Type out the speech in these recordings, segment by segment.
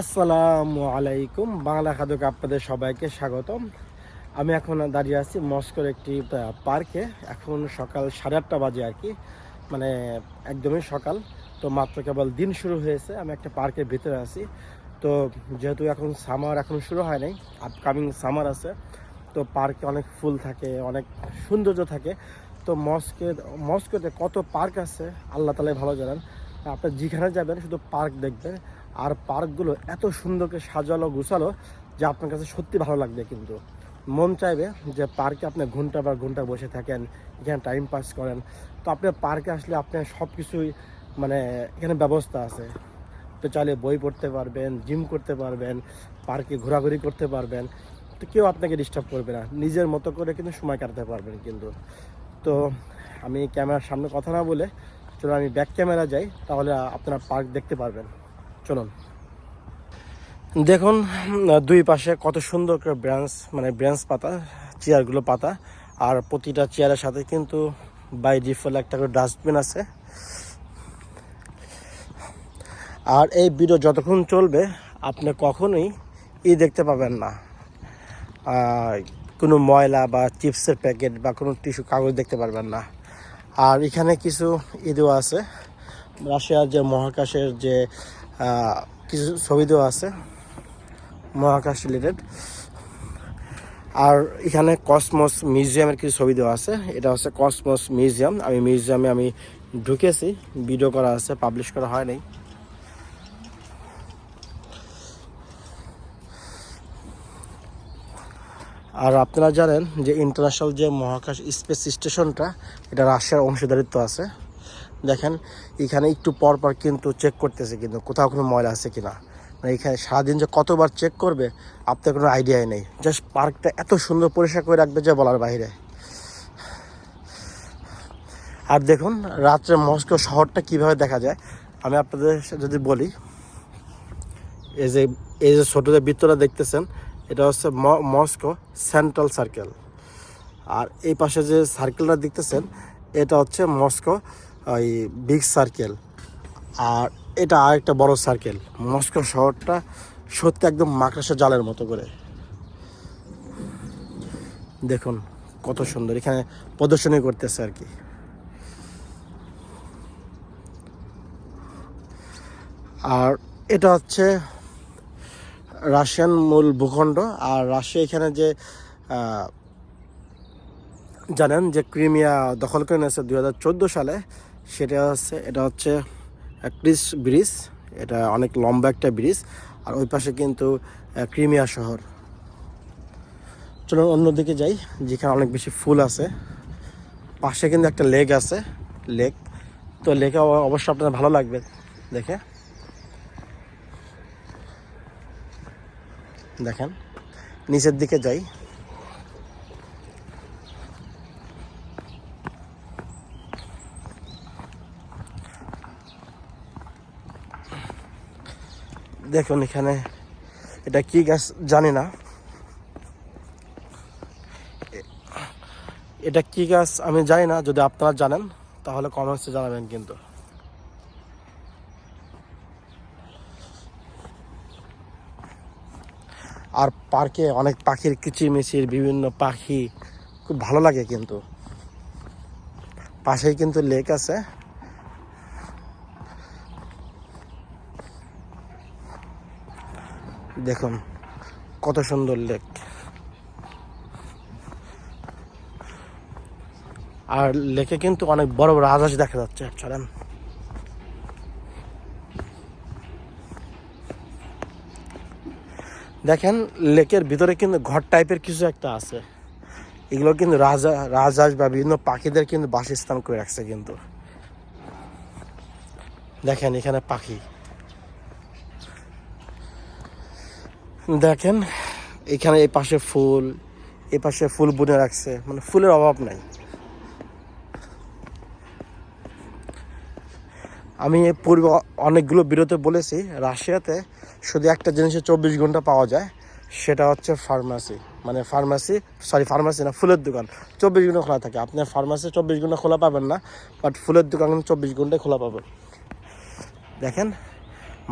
আসসালামু আলাইকুম। বাংলা খাদক আপনাদের সবাইকে স্বাগতম। আমি এখন দাঁড়িয়ে আছি মস্কোর একটি পার্কে। এখন সকাল সাড়ে আটটা বাজে আর কি। মানে একদমই সকাল। তো মাত্র কেবল দিন শুরু হয়েছে। আমি একটা পার্কের ভিতরে আছি। তো যেহেতু এখন সামার এখন শুরু হয় নাই, আপকামিং সামার আছে, তো পার্কে অনেক ফুল থাকে, অনেক সৌন্দর্য থাকে। তো মস্কে মস্কোতে কত পার্ক আছে, আল্লাহ তালাই ভালো জানেন। আপনি যেখানে যাবেন শুধু পার্ক দেখবেন। আর পার্কগুলো এত সুন্দরকে সাজালো, গুছালো যে আপনার কাছে সত্যি ভালো লাগবে কিন্তু। মন চাইবে যে পার্কে আপনি ঘণ্টা বা ঘণ্টা বসে থাকেন, এখানে টাইম পাস করেন। তো আপনি পার্কে আসলে আপনার সব কিছুই মানে এখানে ব্যবস্থা আছে। তো চাইলে বই পড়তে পারবেন জিম করতে পারবেন, পার্কে ঘোরাঘুরি করতে পারবেন। তো কেউ আপনাকে ডিস্টার্ব করবে না। নিজের মতো করে কিন্তু সময় কাটাতে পারবেন কিন্তু। তো আমি ক্যামেরার সামনে কথা না বলে চলো আমি ব্যাক ক্যামেরা যাই, তাহলে আপনারা পার্ক দেখতে পারবেন। চলুন। দেখুন, দুই পাশে কত সুন্দর করে ব্রাঞ্চ মানে ব্রাঞ্চ পাতা চেয়ারগুলো পাতা, আর প্রতিটা চেয়ারের সাথে কিন্তু বাই ডিফল্ট একটা করে ডাস্টবিন আছে। আর এই ভিডিও যতক্ষণ চলবে, আপনি কখনোই ই দেখতে পাবেন না। কোনো ময়লা বা চিপসের প্যাকেট বা কোনো টিস্যু কাগজ দেখতে পারবেন না। আর এখানে কিছু ই আছে। রাশিয়ার যে মহাকাশের যে কিছু ছবি দেওয়া আছে, মহাকাশ রিলেটেড আর এখানে কসমস মিউজিয়ামের কিছু ছবি দেওয়া আছে, এটা হচ্ছে কসমস মিউজিয়াম। আমি মিউজিয়ামে আমি ঢুকেছি ভিডিও করা আছে পাবলিশ করা হয় নাই। আর আপনারা জানেন যে ইন্টারন্যাশনাল যে মহাকাশ স্পেস স্টেশনটা এটা রাশিয়ার অংশীদারিত্ব আছে। দেখেন, এখানে একটু পর পর কিন্তু চেক করতেছে কিন্তু কোথাও কোনো ময়লা আছে কিনা। মানে এখানে সারাদিন যে কতবার চেক করবে, আপনার কোনো আইডিয়াই নেই। জাস্ট পার্কটা এত সুন্দর পরিষ্কার করে রাখবে যে বলার বাইরে। আর দেখুন, রাত্রে মস্কো শহরটা কীভাবে দেখা যায়, আমি আপনাদের যদি বলি, এই যে এই যে ছোটো যে বৃত্তটা দেখতেছেন, এটা হচ্ছে মস্কো সেন্ট্রাল সার্কেল। আর এই পাশে যে সার্কেলটা দেখতেছেন, এটা হচ্ছে মস্কো ওই বিগ সার্কেল আর এটা আরেকটা বড় সার্কেল মস্কো শহরটা সত্যি একদম মাকড়াসা জালের মতো করে। দেখুন কত সুন্দর, এখানে প্রদর্শনী করতেছে আর কি। আর এটা হচ্ছে রাশিয়ান মূল ভূখণ্ড। আর রাশিয়া এখানে যে জানেন যে ক্রিমিয়া দখল করে নিয়েছে দুই হাজার চোদ্দ সালে সেটা হচ্ছে, এটা হচ্ছে ক্রিস ব্রিজ। এটা অনেক লম্বা একটা ব্রিজ। আর ওই পাশে কিন্তু ক্রিমিয়া শহর। চলুন অন্যদিকে যাই, যেখানে অনেক বেশি ফুল আছে। পাশে কিন্তু একটা লেক আছে, লেক। তো লেকে অবশ্য আপনার ভালো লাগবে দেখে। দেখেন, নিচের দিকে যাই। দেখুন এখানে এটা কি গাছ জানি না। এটা কি গাছ আমি জানি না, যদি আপনারা জানেন, তাহলে কমেন্টসে জানাবেন কিন্তু। আর পার্কে অনেক পাখির কিচিরমিচির, বিভিন্ন পাখি, খুব ভালো লাগে কিন্তু। পাশেই কিন্তু লেক আছে। দেখুন, কত সুন্দর লেক। আর লেকে কিন্তু অনেক বড় বড় আকাশ দেখা যাচ্ছে চলেন দেখেন, লেকের ভিতরে কিন্তু ঘর টাইপের কিছু একটা আছে। এগুলো কিন্তু রাজা, রাজহাঁস বা বিভিন্ন পাখিদের কিন্তু বাসস্থান করে রাখছে কিন্তু। দেখেন, এখানে পাখি। দেখেন, এখানে এই পাশে ফুল, এই পাশে ফুল বুনে রাখছে। মানে ফুলের অভাব নাই। আমি পূর্বে অনেকগুলো বিরতে বলেছি, রাশিয়াতে শুধু একটা জিনিসে চব্বিশ ঘণ্টা পাওয়া যায়, সেটা হচ্ছে ফার্মাসি। মানে ফার্মাসি সরি ফার্মাসি না, ফুলের দোকান। চব্বিশ ঘণ্টা খোলা থাকে। আপনার ফার্মাসি চব্বিশ ঘণ্টা খোলা পাবেন না বাট ফুলের দোকান চব্বিশ ঘন্টায় খোলা পাবেন। দেখেন,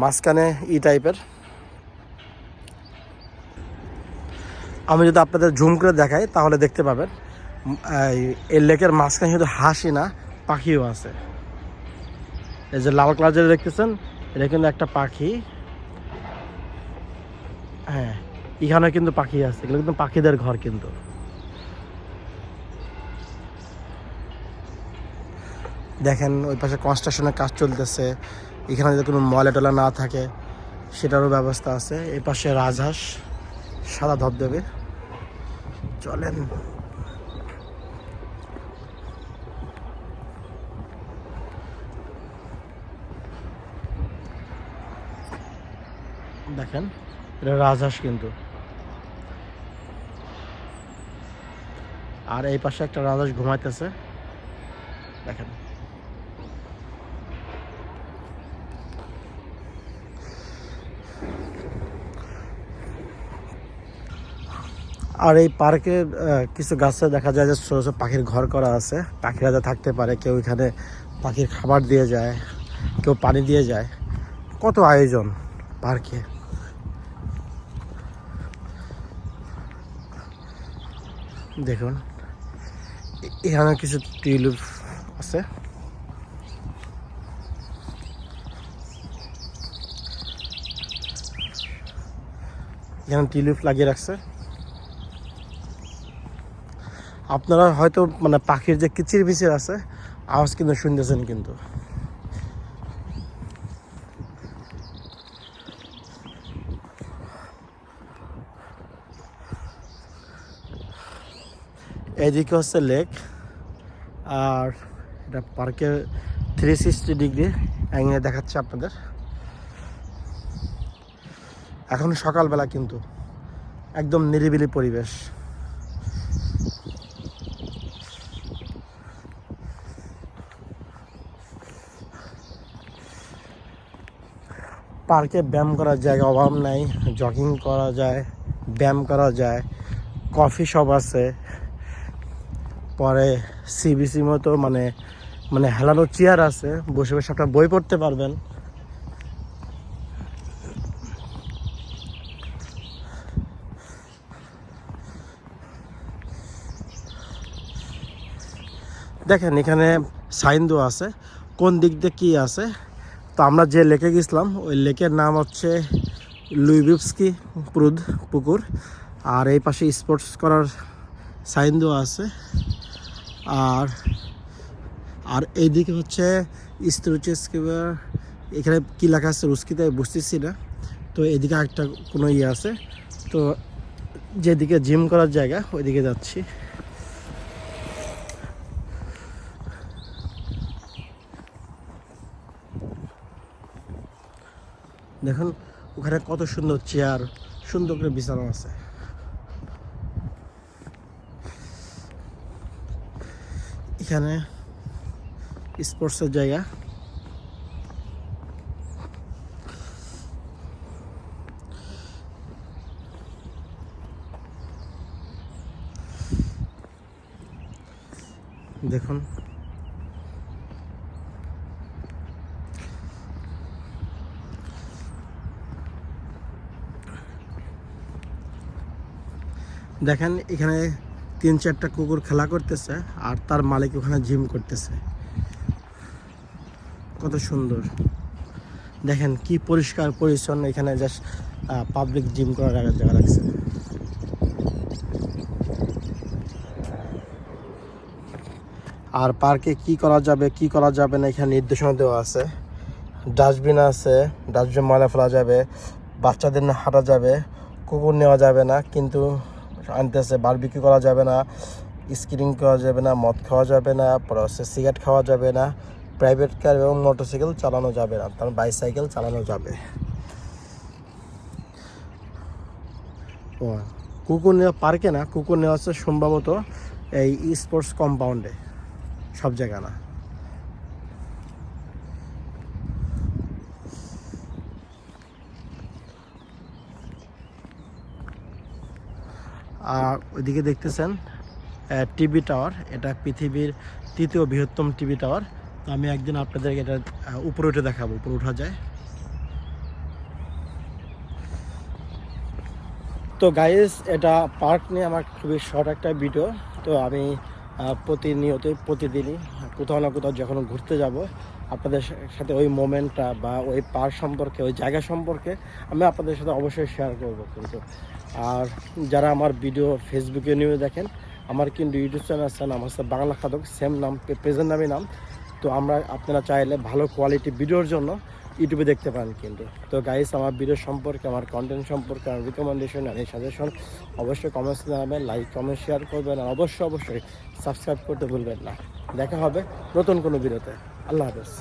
মাঝখানে ই টাইপের আমি যদি আপনাদের জুম করে দেখাই, তাহলে দেখতে পাবেন এই- এই লেকের মাঝখানে শুধু হাসি না, পাখিও আছে। এই যে লাল কালার যেটা দেখতেছেন, এটা কিন্তু একটা পাখি। হ্যাঁ এখানে কিন্তু পাখি আছে, এগুলো কিন্তু পাখিদের ঘর কিন্তু। দেখেন, ওই পাশে কনস্ট্রাকশনের কাজ চলতেছে, এখানে যদি কোনো ময়লা টলা না থাকে, সেটারও ব্যবস্থা আছে। এই পাশে রাজহাঁস, সাদা ধবধবে। চলেন। দেখেন এটা রাজহাঁস কিন্তু। আর এই পাশে একটা রাজহাঁস ঘুমাইতেছে। দেখেন। আর এই পার্কে কিছু গাছে দেখা যায় যে ছোটো ছোটো পাখির ঘর করা আছে। পাখিরা যা থাকতে পারে, কেউ এখানে পাখির খাবার দিয়ে যায়, কেউ পানি দিয়ে যায়। কত আয়োজন পার্কে। দেখুন এখানে কিছু টিউলিপ আছে। এখানে টিউলিপ লাগিয়ে রাখছে। আপনারা হয়তো মানে পাখির যে কিচির বিচির আছে, আওয়াজ কিন্তু শুনতেছেন কিন্তু। এদিকে হচ্ছে লেক, আর এটা পার্কের থ্রি সিক্সটি ডিগ্রি অ্যাঙ্গেলে দেখাচ্ছে আপনাদের। এখন সকালবেলা কিন্তু একদম নিরিবিলি পরিবেশ। পার্কে ব্যায়াম করার জায়গা, অভাব নাই জগিং করা যায়, ব্যায়াম করা যায় কফি শপ আছে। পরে সিবিসি মতো মানে মানে হেলানো চেয়ার আছে, বসে বসে আপনার বই পড়তে পারবেন। দেখেন, এখানে সাইন দেওয়া আছে, কোন দিক দিয়ে কী আছে তো আমরা যে লেকে গেছিলাম, ওই লেকের নাম হচ্ছে লুইবিপস্কি প্রুদ পুকুর। আর এই পাশে স্পোর্টস করার সাইন দেওয়া আছে। আর আর এইদিকে হচ্ছে স্ট্রুচেসকিবার এখানে কী লেখা আছে রুস্কিতে বুঝতেছি না। তো এদিকে একটা কোনো ইয়ে আছে। তো যেদিকে জিম করার জায়গা, ওইদিকে যাচ্ছি। দেখুন ওখানে কত সুন্দর চেয়ার সুন্দর করে বিছানো আছে। এখানে স্পোর্টসের জায়গা। দেখুন দেখেন, এখানে তিন চারটা কুকুর খেলা করতেছে, আর তার মালিক ওখানে জিম করতেছে। কত সুন্দর। দেখেন, কি পরিষ্কার পরিচ্ছন্ন এখানে জাস্ট পাবলিক জিম করার জায়গা রাখছে আর পার্কে কি করা যাবে, কি করা যাবে না, এখানে নির্দেশনা দেওয়া আছে। ডাস্টবিন আছে ডাস্টবিন ময়লা ফেলা যাবে, বাচ্চাদের না হাঁটা যাবে, কুকুর নেওয়া যাবে না, কিন্তু আনতেছে বারবিকি করা যাবে না স্কিনিং করা যাবে না, মদ খাওয়া যাবে না পরে হচ্ছে সিগারেট খাওয়া যাবে না প্রাইভেট কার এবং মোটরসাইকেল চালানো যাবে না, তার বাইসাইকেল চালানো যাবে। ও কুকুর নেওয়া পার্কে না কুকুর নেওয়া হচ্ছে সম্ভবত এই স্পোর্টস কম্পাউন্ডে সব জায়গা না। আর ওইদিকে দেখতেছেন টিভি টাওয়ার। এটা পৃথিবীর তৃতীয় বৃহত্তম টিভি টাওয়ার। তো আমি একদিন আপনাদেরকে এটা উপরে উঠে দেখাবো উপরে উঠা যায়। তো গাইস এটা পার্ক নিয়ে আমার খুবই শর্ট একটা ভিডিও। তো আমি আহ, প্রতিনিয়তই প্রতিদিনই কোথাও না কোথাও যখন ঘুরতে যাব আপনাদের সাথে ওই মোমেন্টটা বা ওই পার সম্পর্কে, ওই জায়গা সম্পর্কে আমি আপনাদের সাথে অবশ্যই শেয়ার করব কিন্তু। আর যারা আমার ভিডিও ফেসবুকে নিয়ে দেখেন, আমার কিন্তু ইউটিউব চ্যানেল আছে, নাম হচ্ছে বাংলা খাদক সেম নাম প্রেজেন্ট নামই নাম। তো আমরা আপনারা চাইলে ভালো কোয়ালিটি ভিডিওর জন্য ইউটিউবে দেখতে পান কিন্তু। তো গাইস আমার ভিডিও সম্পর্কে, আমার কন্টেন্ট সম্পর্কে, আমার রিকমেন্ডেশন আর এই সাজেশন অবশ্যই কমেন্টস জানাবেন লাইক কমেন্ট শেয়ার করবেন আর অবশ্যই অবশ্যই সাবস্ক্রাইব করতে ভুলবেন না। দেখা হবে নতুন কোনো ভিডিওতে আল্লাহ হাফেজ।